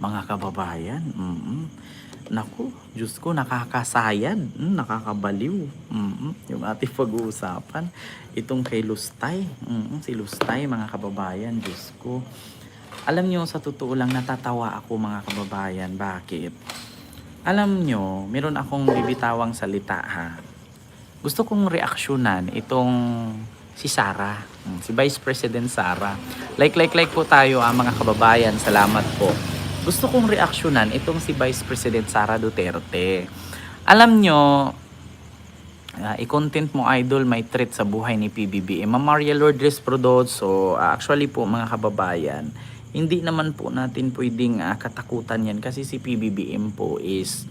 Mga kababayan, mm Naku, Diyos ko, nakakasayad, mm, nakakabaliw. Mm, yung ating pag-uusapan, itong kay Lustay, mm, si Lustay, mga kababayan, Diyos ko. Alam nyo, sa totoo lang, natatawa ako mga kababayan. Bakit? Alam nyo, meron akong bibitawang salita ha. Gusto kong reaksyonan itong si Sara, mm, si Vice President Sara. Like, like, like po tayo ah, mga kababayan. Salamat po. Gusto kong reaksyonan itong si Vice President Sara Duterte. Alam nyo, uh, i-content mo idol may threat sa buhay ni PBBM. Ma'am Maria Lourdes Prodoso, uh, actually po mga kababayan, hindi naman po natin pwedeng uh, katakutan yan kasi si PBBM po is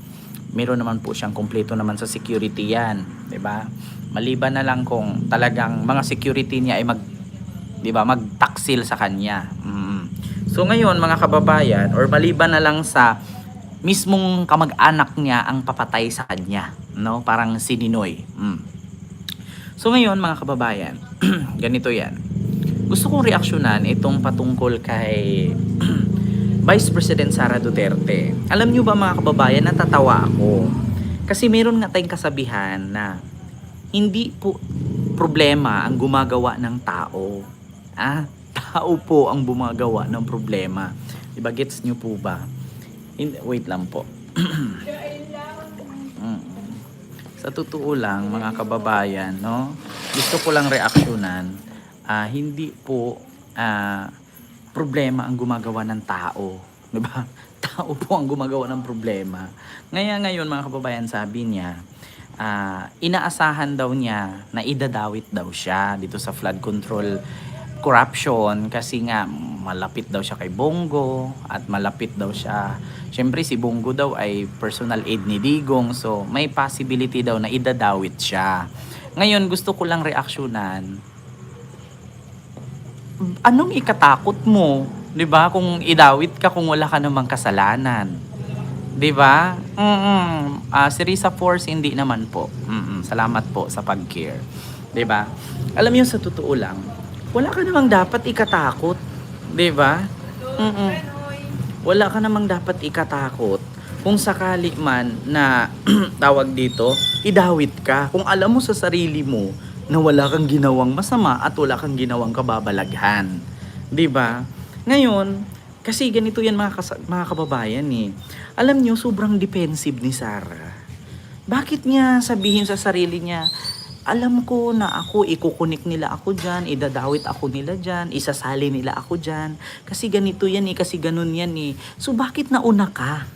meron naman po siyang kompleto naman sa security yan, 'di ba? Maliban na lang kung talagang mga security niya ay mag 'di ba, magtaksil sa kanya. Mm. So ngayon mga kababayan or maliban na lang sa mismong kamag-anak niya ang papatay sa kanya, no? Parang si Ninoy. Mm. So ngayon mga kababayan, ganito 'yan. Gusto kong reaksyonan itong patungkol kay Vice President Sara Duterte. Alam niyo ba mga kababayan, natatawa ako. Kasi meron nga tayong kasabihan na hindi po problema ang gumagawa ng tao. Ah, tao po ang gumagawa ng problema. Diba, gets niyo po ba? Hindi, wait lang po. Mm. Sa totoo lang, mga kababayan, no? Gusto ko lang reaksyonan, ah, hindi po ah, problema ang gumagawa ng tao. Di ba? Tao po ang gumagawa ng problema. Ngayon, ngayon mga kababayan, sabi niya, ah, inaasahan daw niya na idadawit daw siya dito sa flood control corruption kasi nga malapit daw siya kay Bongo at malapit daw siya. Syempre si Bongo daw ay personal aid ni Digong so may possibility daw na idadawit siya. Ngayon gusto ko lang reaksyonan anong ikatakot mo 'di ba? Kung idawit ka kung wala ka namang kasalanan. 'di ba? Mm Ah, si Risa Force hindi naman po. Mm-mm. salamat po sa pag-care. 'di ba? Alam niyo sa totoo lang wala ka namang dapat ikatakot 'di ba? Wala ka namang dapat ikatakot. Kung sakali man na tawag dito idawit ka. Kung alam mo sa sarili mo na wala kang ginawang masama at wala kang ginawang kababalaghan. 'di ba? Ngayon kasi ganito yan mga, kas- mga kababayan eh. Alam nyo, sobrang defensive ni Sarah. Bakit niya sabihin sa sarili niya, alam ko na ako, ikukunik nila ako dyan, idadawit ako nila dyan, isasali nila ako dyan. Kasi ganito yan eh, kasi ganun yan eh. So bakit nauna ka?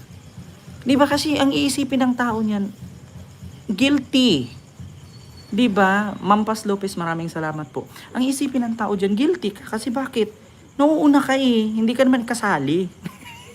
Di ba kasi ang iisipin ng tao niyan, guilty. Di ba? Mampas Lopez, maraming salamat po. Ang isipin ng tao dyan, guilty ka. Kasi bakit? Nauuna ka eh. Hindi ka naman kasali.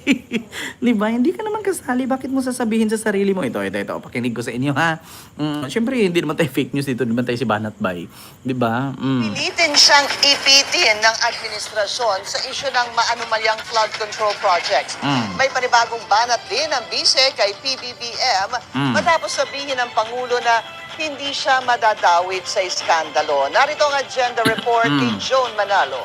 Di ba? Hindi ka naman kasali. Bakit mo sasabihin sa sarili mo? Ito, ito, ito. Pakinig ko sa inyo ha. Mm, Siyempre, hindi naman tayo fake news dito. Hindi naman tayo si Banat Bay. Di ba? Mm. Pilitin siyang ipitin ng administrasyon sa isyu ng maanumalyang flood control projects. Mm. May panibagong banat din ang bise kay PBBM Mm. matapos sabihin ng Pangulo na hindi siya madadawit sa iskandalo. Narito ang agenda report ni Mm. Joan Manalo.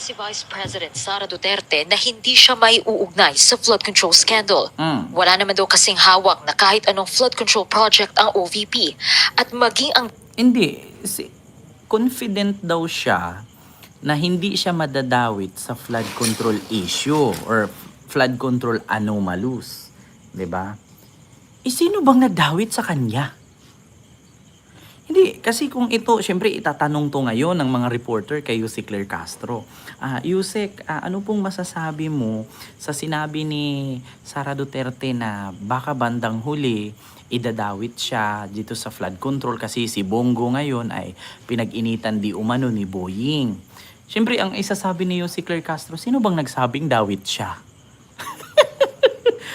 Si Vice President Sara Duterte na hindi siya may uugnay sa flood control scandal. Mm. Wala naman daw kasing hawak na kahit anong flood control project ang OVP. At maging ang Hindi. Si, confident daw siya na hindi siya madadawit sa flood control issue or flood control anomalous. 'Di ba? Eh, sino bang nagdawit sa kanya? Hindi, kasi kung ito, syempre itatanong to ngayon ng mga reporter kay Yusek Claire Castro. Ah, Yusek, ah, ano pong masasabi mo sa sinabi ni Sara Duterte na baka bandang huli idadawit siya dito sa flood control kasi si Bongo ngayon ay pinag-initan di umano ni Boying. Syempre, ang isasabi ni Yusek Claire Castro, sino bang nagsabing dawit siya?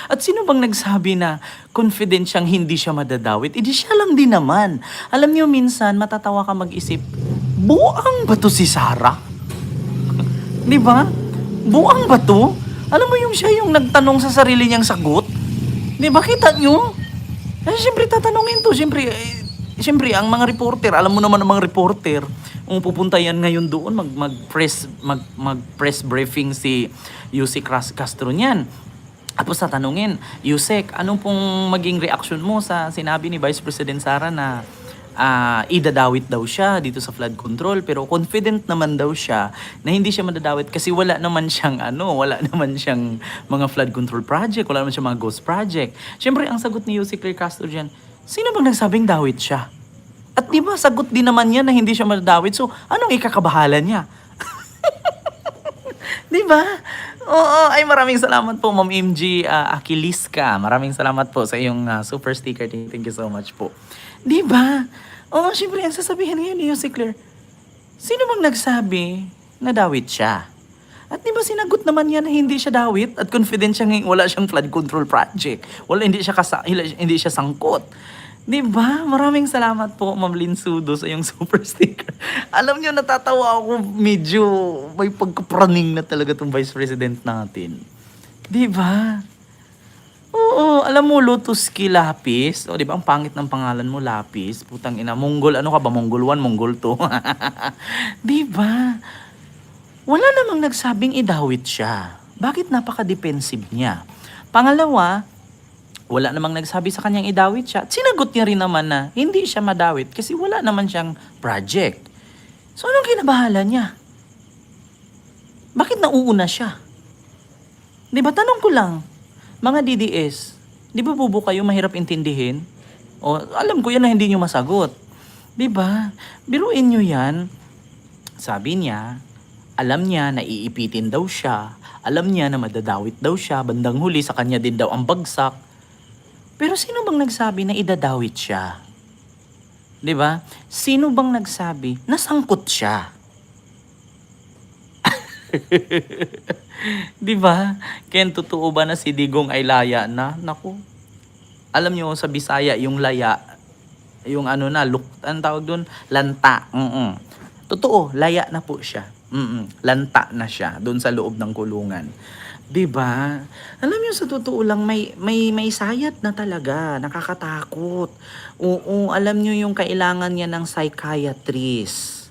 At sino bang nagsabi na confident siyang hindi siya madadawit? Hindi siya lang din naman. Alam niyo minsan, matatawa ka mag-isip, buang ba to si Sarah? Di ba? Buang ba to? Alam mo yung siya yung nagtanong sa sarili niyang sagot? Di ba? Kita niyo? Kasi siyempre tatanungin to. Siyempre, eh, siyempre, ang mga reporter, alam mo naman ang mga reporter, Kung pupunta yan ngayon doon, mag, mag, press, mag, mag press briefing si Ras- Castro niyan. Tapos tatanungin, Yusek, anong pong maging reaction mo sa sinabi ni Vice President Sara na ah, idadawit daw siya dito sa flood control pero confident naman daw siya na hindi siya madadawit kasi wala naman siyang ano, wala naman siyang mga flood control project, wala naman siyang mga ghost project. Siyempre, ang sagot ni Yusek Claire Castro dyan, sino bang nagsabing dawit siya? At di ba, sagot din naman niya na hindi siya madadawit. So, anong ikakabahala niya? Di ba? Oo, ay maraming salamat po Ma'am MG uh, Akiliska. Maraming salamat po sa iyong ah, super sticker. Thank you so much po. Di ba? Oo, syempre ang sasabihin ngayon ni si Claire, sino bang nagsabi na dawit siya? At di ba sinagot naman niya na hindi siya dawit at confident siya ngayon wala siyang flood control project. Wala, hindi siya, kasa, hindi siya sangkot. Di ba? Maraming salamat po, Ma'am Lynn Sudo, sa iyong super sticker. Alam niyo, natatawa ako medyo may pagkapraning na talaga itong Vice President natin. Di ba? Oo, alam mo, Lotuski Lapis. O, di ba, ang pangit ng pangalan mo, Lapis. Putang ina, Mongol, ano ka ba? Mongol 1, Mongol 2. di ba? Wala namang nagsabing idawit siya. Bakit napaka-defensive niya? Pangalawa, wala namang nagsabi sa kanyang idawit siya. Sinagot niya rin naman na hindi siya madawit kasi wala naman siyang project. So anong kinabahala niya? Bakit nauuna siya? Di ba, tanong ko lang, mga DDS, di ba bubo kayo mahirap intindihin? O alam ko yan na hindi nyo masagot. Di ba? Biruin nyo yan. Sabi niya, alam niya na iipitin daw siya. Alam niya na madadawit daw siya. Bandang huli sa kanya din daw ang bagsak. Pero sino bang nagsabi na idadawit siya? 'Di ba? Sino bang nagsabi na sangkot siya? 'Di ba? Ken totoo ba na si Digong ay laya na? Naku. Alam niyo sa Bisaya yung laya, yung ano na, luk, ang tawag doon, lanta. Mm Totoo, laya na po siya. Mm Lanta na siya doon sa loob ng kulungan. 'Di ba? Alam niyo sa totoo lang may may may sayat na talaga, nakakatakot. Oo, alam niyo yung kailangan niya ng psychiatrist.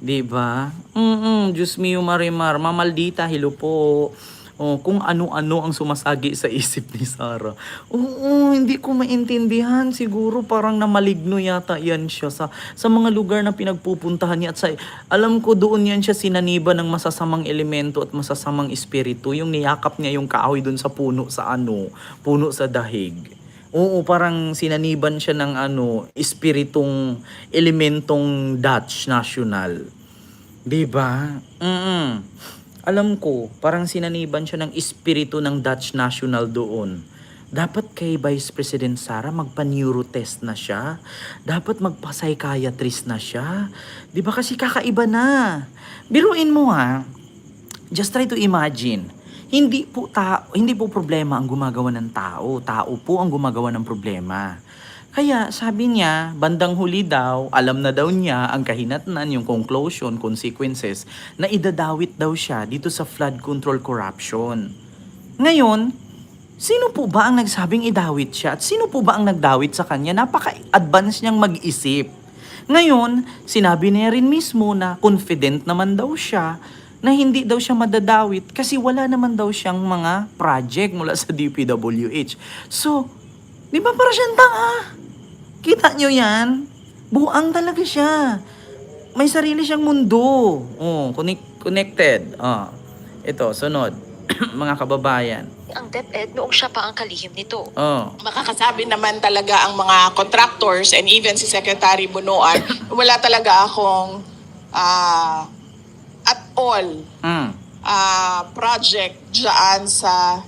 'Di ba? Mm. Diyos mio Marimar, mamaldita hilo po. Oh, kung ano-ano ang sumasagi sa isip ni Sarah. Oo, hindi ko maintindihan. Siguro parang namaligno yata yan siya sa, sa mga lugar na pinagpupuntahan niya. At sa, alam ko doon yan siya sinaniba ng masasamang elemento at masasamang espiritu. Yung niyakap niya yung kahoy doon sa puno sa ano, puno sa dahig. Oo, parang sinaniban siya ng ano, espiritong elementong Dutch national. 'Di ba? Mm. Alam ko, parang sinaniban siya ng espiritu ng Dutch national doon. Dapat kay Vice President Sara magpa-neurotest na siya. Dapat magpa-psychiatrist na siya. 'Di ba kasi kakaiba na. Biruin mo ha. Just try to imagine. Hindi po ta hindi po problema ang gumagawa ng tao. Tao po ang gumagawa ng problema. Kaya sabi niya, bandang huli daw, alam na daw niya ang kahinatnan, yung conclusion, consequences, na idadawit daw siya dito sa flood control corruption. Ngayon, sino po ba ang nagsabing idawit siya? At sino po ba ang nagdawit sa kanya? Napaka-advance niyang mag-isip. Ngayon, sinabi niya rin mismo na confident naman daw siya na hindi daw siya madadawit kasi wala naman daw siyang mga project mula sa DPWH. So, di ba para siyang tanga? Kita nyo yan? Buang talaga siya. May sarili siyang mundo. Oh, connect- connected. Ah. Ito, sunod. mga kababayan. Ang DepEd noong siya pa ang kalihim nito. Oh. makakasabi naman talaga ang mga contractors and even si Secretary Bunuan, wala talaga akong ah, at all Mm. ah, project dyan sa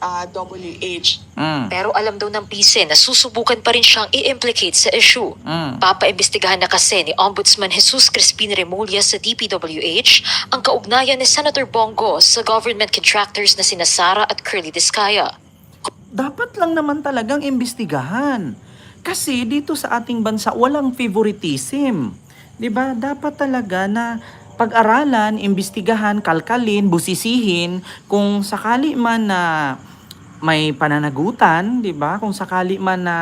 DPWH. Mm. Pero alam daw ng PISE na susubukan pa rin siyang i-implicate sa issue. Mm. Papaimbestigahan na kasi ni Ombudsman Jesus Crispin Remulla sa DPWH ang kaugnayan ni Senator Bongo sa government contractors na sina Sara at Curly Discaya. dapat lang naman talagang imbestigahan. Kasi dito sa ating bansa, walang favoritism. 'Di ba? Dapat talaga na pag-aralan, imbestigahan, kalkalin, busisihin kung sakali man na may pananagutan, 'di ba? Kung sakali man na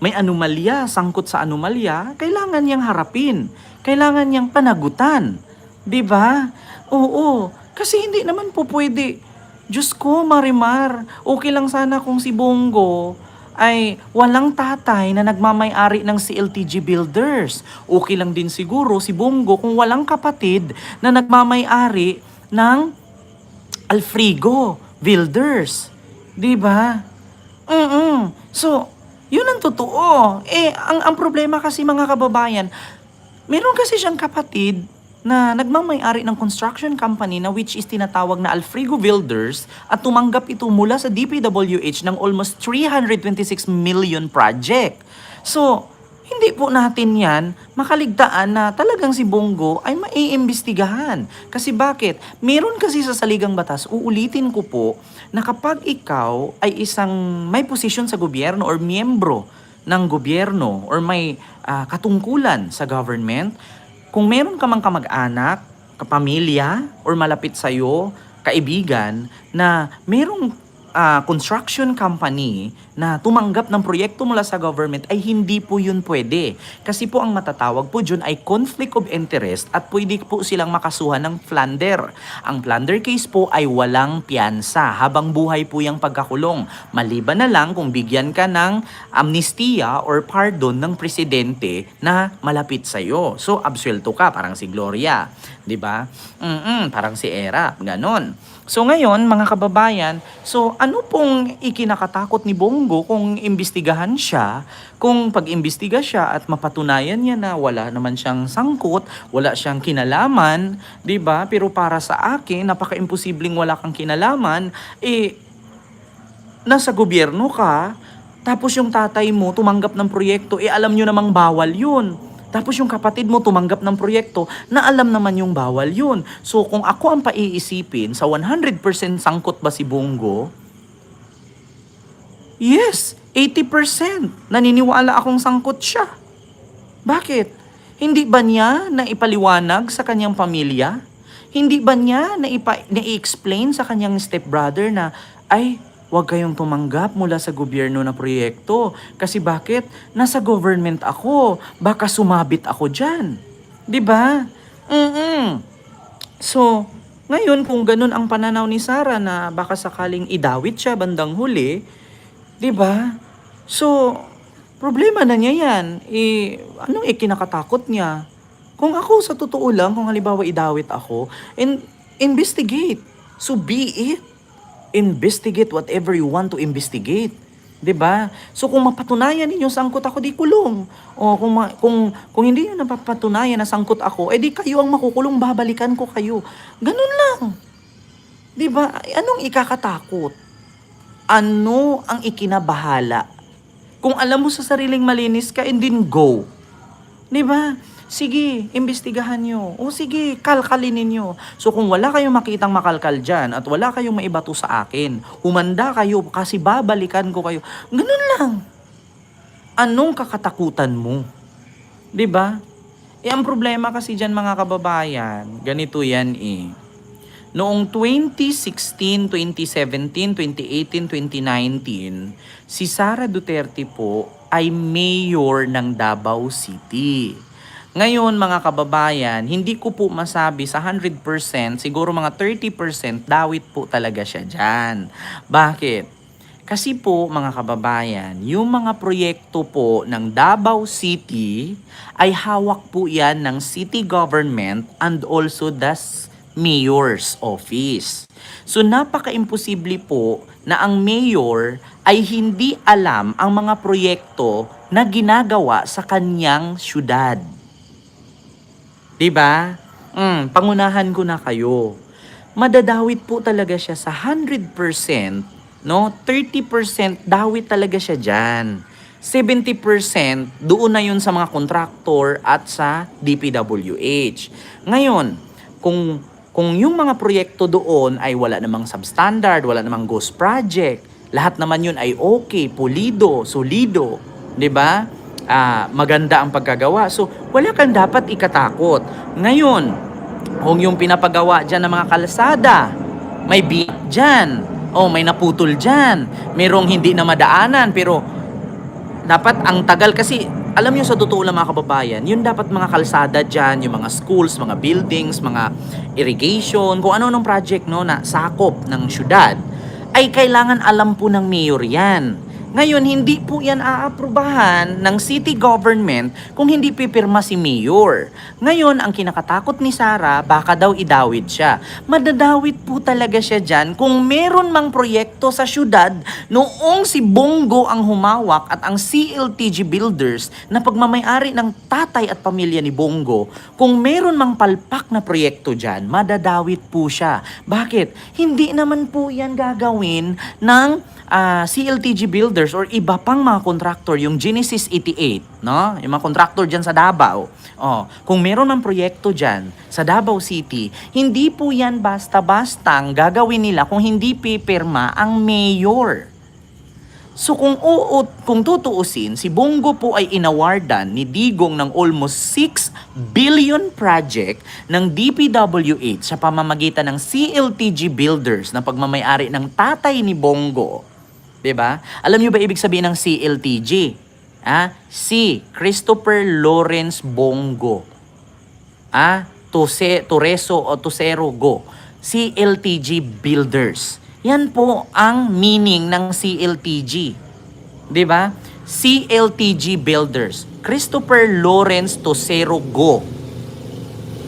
may anomalya, sangkot sa anomalya, kailangan niyang harapin. Kailangan niyang panagutan. 'Di ba? Oo. Kasi hindi naman po pwede. Diyos ko, Marimar, okay lang sana kung si Bongo ay walang tatay na nagmamay-ari ng CLTG Builders. Okay lang din siguro si Bongo kung walang kapatid na nagmamay-ari ng Alfrigo Builders. 'Di ba? Mm So, yun ang totoo. Eh, ang, ang problema kasi mga kababayan, meron kasi siyang kapatid na nagmamay-ari ng construction company na which is tinatawag na Alfrigo Builders at tumanggap ito mula sa DPWH ng almost 326 million project. So, hindi po natin yan makaligtaan na talagang si Bongo ay maiimbestigahan. Kasi bakit? Meron kasi sa saligang batas, uulitin ko po, na kapag ikaw ay isang may posisyon sa gobyerno or miyembro ng gobyerno or may ah, katungkulan sa government, kung meron ka mang kamag-anak, kapamilya, or malapit sa'yo, kaibigan, na merong ah, construction company na tumanggap ng proyekto mula sa government ay hindi po yun pwede. Kasi po ang matatawag po dyan ay conflict of interest at pwede po silang makasuhan ng plunder. Ang plunder case po ay walang piyansa habang buhay po yung pagkakulong. Maliban na lang kung bigyan ka ng amnestia or pardon ng presidente na malapit sa'yo. So, absuelto ka, parang si Gloria. 'di ba? Mm parang si Era, ganon. So ngayon, mga kababayan, so ano pong ikinakatakot ni Bongo kung imbestigahan siya, kung pag-imbestiga siya at mapatunayan niya na wala naman siyang sangkot, wala siyang kinalaman, 'di ba? Pero para sa akin, napaka-imposibleng wala kang kinalaman, eh nasa gobyerno ka, tapos yung tatay mo tumanggap ng proyekto, eh alam nyo namang bawal yun. Tapos yung kapatid mo tumanggap ng proyekto na alam naman yung bawal yun. So kung ako ang paiisipin, sa 100% sangkot ba si Bongo? Yes, 80%. Naniniwala akong sangkot siya. Bakit? Hindi ba niya na ipaliwanag sa kanyang pamilya? Hindi ba niya na, ipa, na i-explain sa kanyang stepbrother na, ay, huwag kayong tumanggap mula sa gobyerno na proyekto. Kasi bakit? Nasa government ako. Baka sumabit ako dyan. ba? Mm So, ngayon kung ganun ang pananaw ni Sarah na baka sakaling idawit siya bandang huli, 'di ba? So, problema na niya 'yan. Eh, anong ikinakatakot niya? Kung ako sa totoo lang, kung halimbawa idawit ako, in, investigate. So be it. Investigate whatever you want to investigate. 'Di ba? So kung mapatunayan ninyo sangkot ako, di kulong. O kung ma- kung kung hindi niyo napapatunayan na sangkot ako, edi kayo ang makukulong, babalikan ko kayo. Ganun lang. 'Di ba? Anong ikakatakot? Ano ang ikinabahala? Kung alam mo sa sariling malinis ka, and then go. 'Di ba? Sige, imbestigahan nyo. O sige, kalkalin ninyo. So kung wala kayong makitang makalkal dyan at wala kayong maibato sa akin, humanda kayo kasi babalikan ko kayo. Ganun lang. Anong kakatakutan mo? ba? Eh ang problema kasi dyan mga kababayan, ganito yan eh. Noong 2016, 2017, 2018, 2019, si Sara Duterte po ay mayor ng Davao City. Ngayon mga kababayan, hindi ko po masabi sa 100%, siguro mga 30% dawit po talaga siya dyan. Bakit? Kasi po mga kababayan, yung mga proyekto po ng Davao City ay hawak po yan ng city government and also the mayor's office. So napaka-imposible po na ang mayor ay hindi alam ang mga proyekto na ginagawa sa kanyang syudad. 'Di ba? Mm, pangunahan ko na kayo. Madadawit po talaga siya sa 100%, no? 30% dawit talaga siya diyan. 70% doon na yun sa mga kontraktor at sa DPWH. Ngayon, kung kung yung mga proyekto doon ay wala namang substandard, wala namang ghost project, lahat naman yun ay okay, pulido, solido, 'di ba? Ah, maganda ang pagkagawa. So, wala kang dapat ikatakot. Ngayon, kung yung pinapagawa dyan ng mga kalsada, may beat dyan, o may naputol dyan, merong hindi na madaanan, pero dapat ang tagal kasi alam nyo sa totoo lang mga kababayan, yun dapat mga kalsada dyan, yung mga schools, mga buildings, mga irrigation, kung ano nung project no, na sakop ng syudad, ay kailangan alam po ng mayor yan. Ngayon, hindi po yan aaprubahan ng city government kung hindi pipirma si mayor. Ngayon, ang kinakatakot ni Sara, baka daw idawit siya. Madadawit po talaga siya dyan kung meron mang proyekto sa syudad noong si Bongo ang humawak at ang CLTG Builders na pagmamayari ng tatay at pamilya ni Bongo, kung meron mang palpak na proyekto dyan, madadawit po siya. Bakit? Hindi naman po yan gagawin ng ah, CLTG builders or iba pang mga contractor, yung Genesis 88, no? Yung mga contractor dyan sa Davao. Oh, kung meron ng proyekto dyan sa Davao City, hindi po yan basta-bastang gagawin nila kung hindi pipirma ang mayor. So kung uut, kung tutuusin, si Bongo po ay inawardan ni Digong ng almost 6 billion project ng DPWH sa pamamagitan ng CLTG Builders na pagmamayari ng tatay ni Bongo. 'Di ba? Alam niyo ba ibig sabihin ng CLTG? Ah, si Christopher Lawrence Bongo. Ah, Tuse, Tureso o Tusero Go. CLTG Builders. Yan po ang meaning ng CLTG. 'Di ba? CLTG Builders. Christopher Lawrence Tosero Go.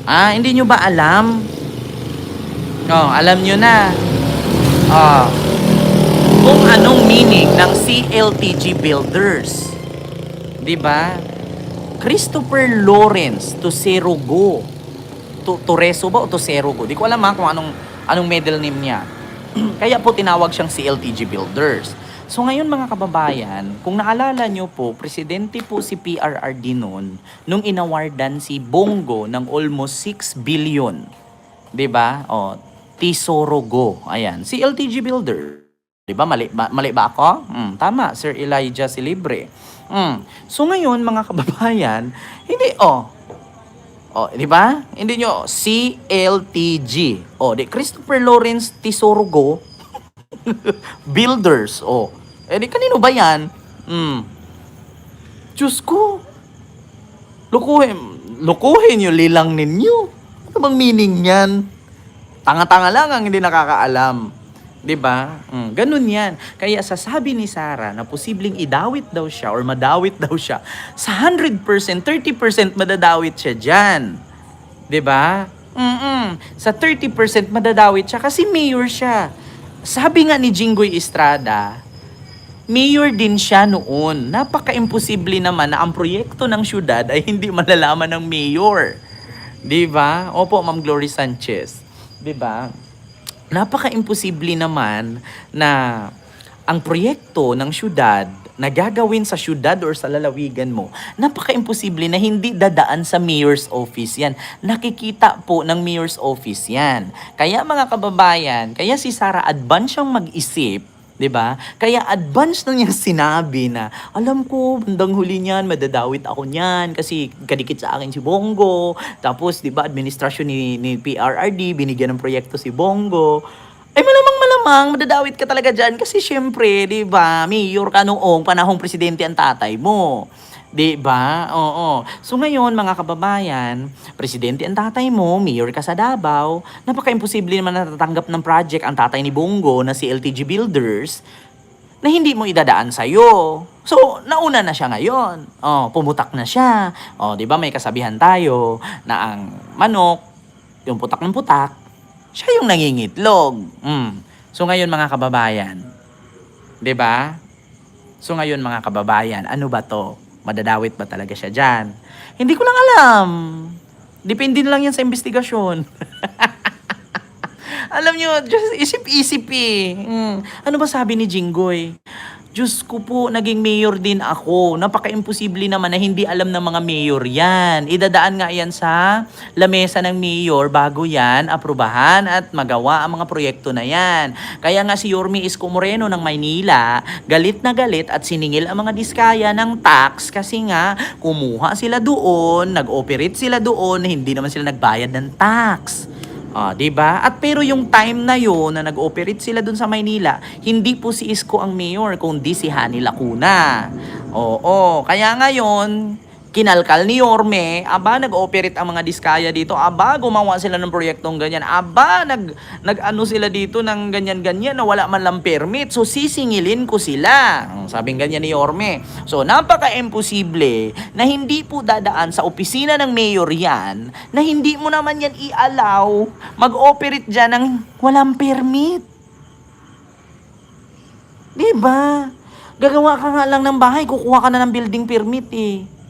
Ah, hindi nyo ba alam? Oh, alam nyo na. Ah, kung anong meaning ng CLTG Builders. 'Di ba? Christopher Lawrence Tosero Go. Tu- Tureso ba o Tosero Go? Di ko alam ha kung anong anong middle name niya. Kaya po tinawag siyang CLTG Builders. So ngayon mga kababayan, kung naalala nyo po, presidente po si PRRD noon nung inawardan si Bongo ng almost 6 billion. 'Di ba? O, Tesoro Go. Ayan, CLTG Builder. 'Di ba? Mali ba, mali ba ako? Mm, tama, Sir Elijah Silibre. Mm. So ngayon mga kababayan, hindi oh, Oh, di ba? Hindi nyo, CLTG. Oh, di Christopher Lawrence Tisorugo Builders. Oh. Eh, di kanino ba yan? Hmm. Diyos ko. Lukuhin, lukuhin yung lilang ninyo. Ano bang meaning yan? Tanga-tanga lang ang hindi nakakaalam. 'Di ba? Mm, ganun 'yan. Kaya sasabi ni Sarah na posibleng idawit daw siya or madawit daw siya. Sa 100%, 30% madadawit siya diyan. 'Di ba? Mm. Sa 30% madadawit siya kasi mayor siya. Sabi nga ni Jinggoy Estrada, mayor din siya noon. Napaka-imposible naman na ang proyekto ng syudad ay hindi malalaman ng mayor. 'Di ba? Opo, Ma'am Glory Sanchez. 'Di ba? Napaka-imposible naman na ang proyekto ng syudad na gagawin sa syudad or sa lalawigan mo, napaka-imposible na hindi dadaan sa mayor's office yan. Nakikita po ng mayor's office yan. Kaya mga kababayan, kaya si Sara advance siyang mag-isip 'di ba? Kaya advance na niya sinabi na, alam ko, bandang huli niyan, madadawit ako niyan kasi kadikit sa akin si Bongo. Tapos, 'di ba, administrasyon ni, ni PRRD, binigyan ng proyekto si Bongo. Ay malamang malamang madadawit ka talaga diyan kasi syempre, 'di ba, mayor ka noong panahong presidente ang tatay mo. 'Di ba? Oo. So ngayon, mga kababayan, presidente ang tatay mo, mayor ka sa Davao, napaka-imposible naman natatanggap ng project ang tatay ni Bongo na si LTG Builders na hindi mo idadaan sa iyo. So, nauna na siya ngayon. Oh, pumutak na siya. Oh, 'di ba may kasabihan tayo na ang manok, yung putak ng putak, siya yung nangingitlog. Mm. So ngayon mga kababayan, 'di ba? So ngayon mga kababayan, ano ba 'to? Madadawit ba talaga siya diyan? Hindi ko lang alam. Depende na lang yan sa investigasyon. Alam nyo, just isip-isip eh. Mm. Ano ba sabi ni Jinggoy? Diyos ko po, naging mayor din ako. Napaka-imposible naman na hindi alam ng mga mayor yan. Idadaan nga yan sa lamesa ng mayor bago yan aprubahan at magawa ang mga proyekto na yan. Kaya nga si Yormi Isko Moreno ng Maynila, galit na galit at siningil ang mga diskaya ng tax kasi nga kumuha sila doon, nag-operate sila doon, hindi naman sila nagbayad ng tax. Ah, 'di ba? At pero yung time na 'yon na nag-operate sila dun sa Maynila, hindi po si Isko ang mayor, kundi si Hani Lacuna. Oo, kaya ngayon kinalkal ni Yorme, aba nag-operate ang mga diskaya dito, aba gumawa sila ng proyektong ganyan, aba nag nag-ano sila dito ng ganyan-ganyan na wala man lang permit. So sisingilin ko sila. Sabing ganyan ni Yorme. So napaka-imposible na hindi po dadaan sa opisina ng mayor yan na hindi mo naman yan i-allow mag-operate dyan ng walang permit. Di ba? Gagawa ka nga lang ng bahay, kukuha ka na ng building permit eh.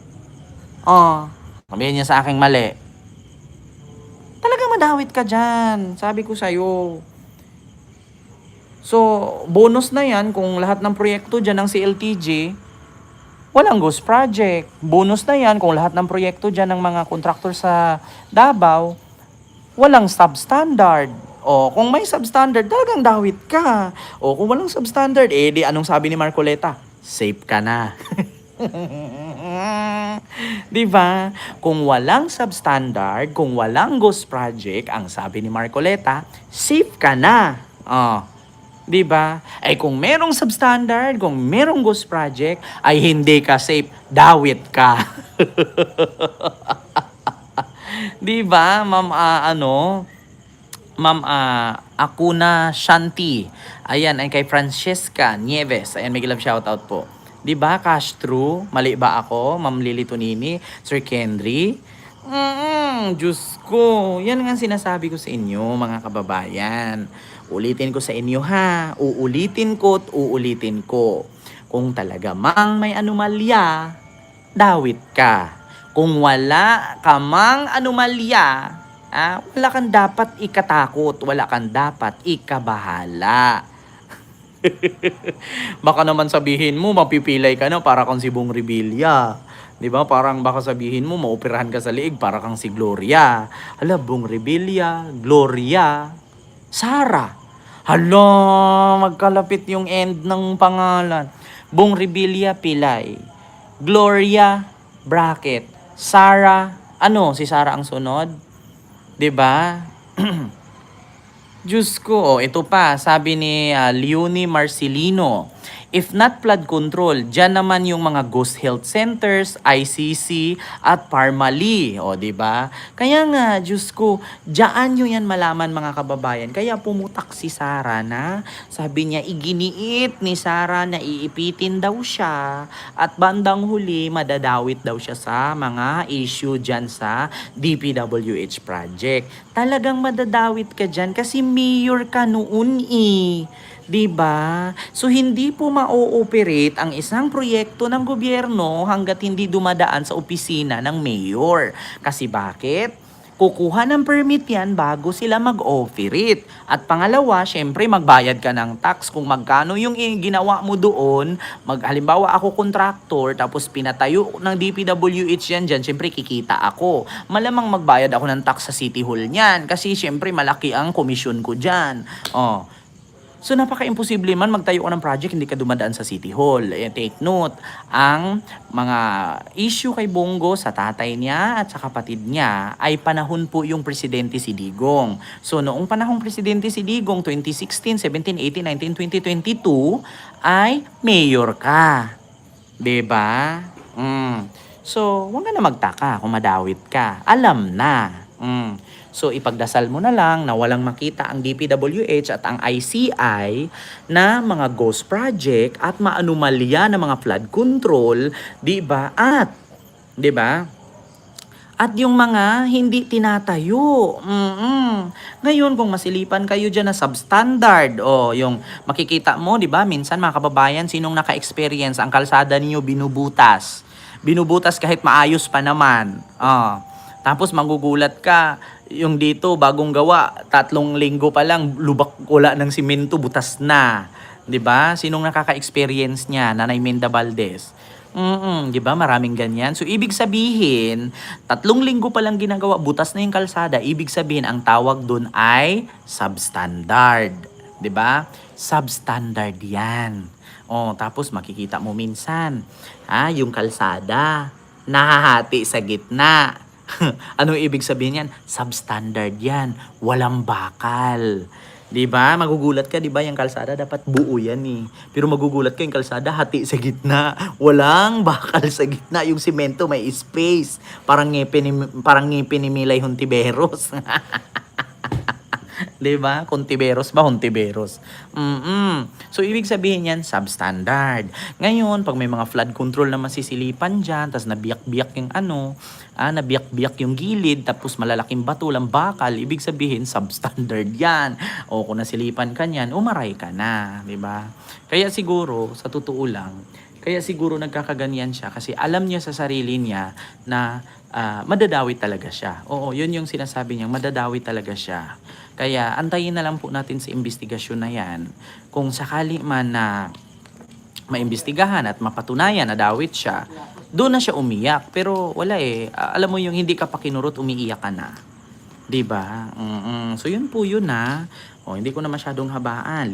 Oh, sabihin niya sa aking mali. Talaga madawit ka dyan. Sabi ko sa'yo. So, bonus na yan kung lahat ng proyekto dyan ng CLTG, walang ghost project. Bonus na yan kung lahat ng proyekto dyan ng mga kontraktor sa Davao, walang substandard. O, kung may substandard, talagang dawit ka. O, kung walang substandard, eh, di anong sabi ni Marcoleta? Safe ka na. Di ba? Kung walang substandard, kung walang ghost project, ang sabi ni Marcoleta, safe ka na. Oh. 'Di ba? Ay kung merong substandard, kung merong ghost project, ay hindi ka safe, dawit ka. 'Di ba? Ma'am ah, ano? Ma'am ah, Akuna Shanti. Ayan, ay kay Francesca Nieves. Ayan, may love shoutout po. 'Di ba? Cash true. Mali ba ako? Ma'am Lily Tonini, Sir Kendry. Mm, Diyos ko. Yan nga sinasabi ko sa inyo, mga kababayan. Ulitin ko sa inyo ha. Uulitin ko at uulitin ko. Kung talaga mang may anomalya, dawit ka. Kung wala ka mang anomalya, ah, wala kang dapat ikatakot, wala kang dapat ikabahala. baka naman sabihin mo, mapipilay ka na para kang si Bong Revilla. 'Di ba? Parang baka sabihin mo, maoperahan ka sa liig para kang si Gloria. Hala, Bong Revilla, Gloria, Sara. Hala, magkalapit yung end ng pangalan. Bong Revilla Pilay. Gloria, bracket. Sara, ano, si Sara ang sunod? 'Di ba? Diyos ko, oh, ito pa, sabi ni ah, Leonie Marcelino, if not flood control, dyan naman yung mga ghost health centers, ICC, at Parmali. O, di ba? Kaya nga, Diyos ko, dyan nyo yan malaman mga kababayan. Kaya pumutak si Sara na, sabi niya, iginiit ni Sara na iipitin daw siya at bandang huli, madadawit daw siya sa mga issue dyan sa DPWH project. Talagang madadawit ka dyan kasi mayor ka noon eh. 'Di ba? So hindi po ma-ooperate ang isang proyekto ng gobyerno hanggat hindi dumadaan sa opisina ng mayor. Kasi bakit? Kukuha ng permit yan bago sila mag-operate. At pangalawa, syempre magbayad ka ng tax kung magkano yung ginawa mo doon. Mag, halimbawa ako contractor, tapos pinatayo ng DPWH yan dyan, syempre kikita ako. Malamang magbayad ako ng tax sa City Hall niyan kasi syempre malaki ang komisyon ko dyan. Oh. So napaka-imposible man magtayo ka ng project hindi ka dumadaan sa City Hall. Eh, take note, ang mga issue kay Bongo sa tatay niya at sa kapatid niya ay panahon po yung presidente si Digong. So noong panahong presidente si Digong 2016, 17, 18, 19, 20, 22 ay mayor ka. 'Di ba? Mm. So, huwag ka na magtaka kung madawit ka. Alam na. Mm. So, ipagdasal mo na lang na walang makita ang DPWH at ang ICI na mga ghost project at maanumalya ng mga flood control, 'di ba? At 'di ba? At yung mga hindi tinatayo. Mm-mm. Ngayon, kung masilipan kayo dyan na substandard, o yung makikita mo, di ba, minsan mga kababayan, sinong naka-experience, ang kalsada niyo binubutas. Binubutas kahit maayos pa naman. Ah. Tapos magugulat ka, yung dito, bagong gawa, tatlong linggo pa lang, lubak wala ng simento, butas na. 'Di ba? Sinong nakaka-experience niya? Nanay Minda Valdez. Mm, 'di ba? Maraming ganyan. So ibig sabihin, tatlong linggo pa lang ginagawa, butas na yung kalsada. Ibig sabihin ang tawag doon ay substandard. 'Di ba? Substandard 'yan. Oh, tapos makikita mo minsan, ha, yung kalsada nahahati sa gitna. Anong ibig sabihin yan? Substandard yan. Walang bakal. 'Di ba? Magugulat ka, 'di ba? Yung kalsada dapat buo yan eh. Pero magugulat ka yung kalsada hati sa gitna. Walang bakal sa gitna. Yung simento may space. Parang ngipin ni parang ngipin ni Milay Hontiveros. 'Di ba? Contiveros ba? Hontiveros. Mm So, ibig sabihin yan, substandard. Ngayon, pag may mga flood control na masisilipan dyan, tapos nabiyak-biyak yung ano, ah, nabiyak-biyak yung gilid, tapos malalaking bato lang bakal, ibig sabihin, substandard yan. O kung nasilipan ka niyan, umaray ka na. 'di ba? Kaya siguro, sa totoo lang, kaya siguro nagkakaganyan siya kasi alam niya sa sarili niya na ah, madadawi talaga siya. Oo, yun yung sinasabi niya, madadawi talaga siya. Kaya antayin na lang po natin sa investigasyon na yan. Kung sakali man na maimbestigahan at mapatunayan na dawit siya, doon na siya umiyak. Pero wala eh. Alam mo yung hindi ka pa kinurot, umiiyak ka na. 'Di ba? Mm-mm. So yun po yun na. O, hindi ko na masyadong habaan.